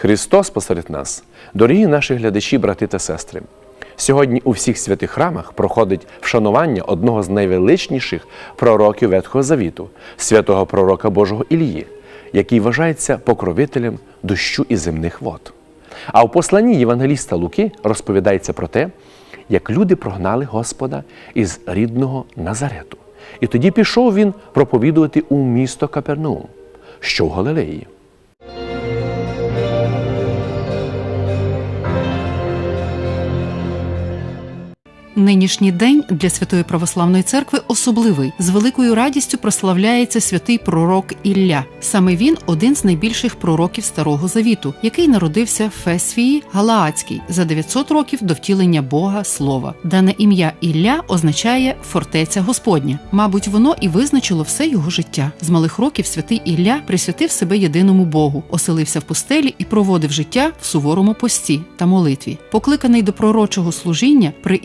Христос посеред нас, дорогі наші глядачі, брати та сестри. Сьогодні у всіх святих храмах проходить вшанування одного з найвеличніших пророків Ветхого Завіту, святого пророка Божого Ілії, який вважається покровителем дощу і земних вод. А в посланні Євангеліста Луки розповідається про те, як люди прогнали Господа із рідного Назарету. І тоді пішов він проповідувати у місто Капернаум, що в Галилеї. Нинішній день для Святої Православної Церкви особливий. З великою радістю прославляється святий пророк Ілля. Саме він один з найбільших пророків Старого Завіту, який народився в Фесфії Галаацькій за 900 років до втілення Бога Слова. Дане ім'я Ілля означає фортеця Господня. Мабуть, воно і визначило все його життя. З малих років святий Ілля присвятив себе єдиному Богу, оселився в пустелі і проводив життя в суворому пості та молитві. Покликаний до пророчого служіння при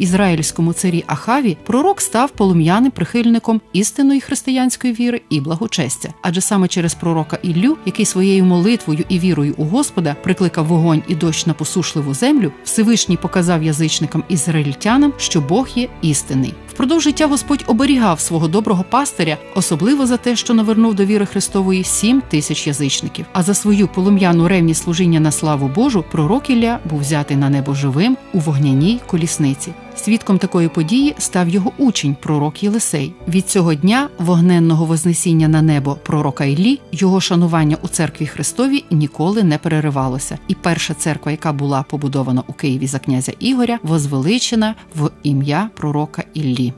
ізраїльському царі Ахаві, пророк став полум'яним прихильником істинної християнської віри і благочестя. Адже саме через пророка Іллю, який своєю молитвою і вірою у Господа прикликав вогонь і дощ на посушливу землю, Всевишній показав язичникам ізраїльтянам, що Бог є істинний. Впродовж життя Господь оберігав свого доброго пастиря, особливо за те, що навернув до віри Христової сім тисяч язичників. А за свою полум'яну ревність служіння на славу Божу пророк Ілля був взятий на небо живим у вогняній колісниці. Свідком такої події став його учень, пророк Єлисей. Від цього дня вогненного вознесіння на небо пророка Іллі його шанування у церкві Христовій ніколи не переривалося. І перша церква, яка була побудована у Києві за князя Ігоря, возвеличена в ім'я пророка Іллі.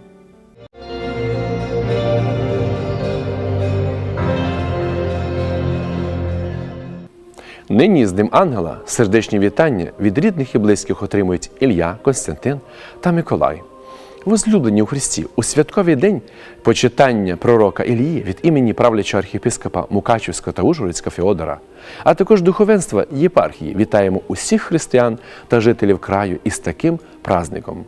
Нині з Днем Ангела сердечні вітання від рідних і близьких отримують Ілля, Константин та Миколай. Возлюблені у Христі у святковий день почитання пророка Ілії від імені правлячого архієпископа Мукачівського та Ужгородського Феодора, а також духовенства єпархії вітаємо усіх християн та жителів краю із таким праздником.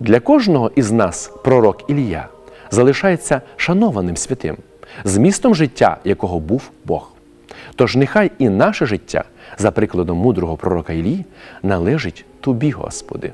Для кожного із нас пророк Ілія залишається шанованим святим, змістом життя, якого був Бог. Тож нехай і наше життя, за прикладом мудрого пророка Ілії, належить тобі, Господи.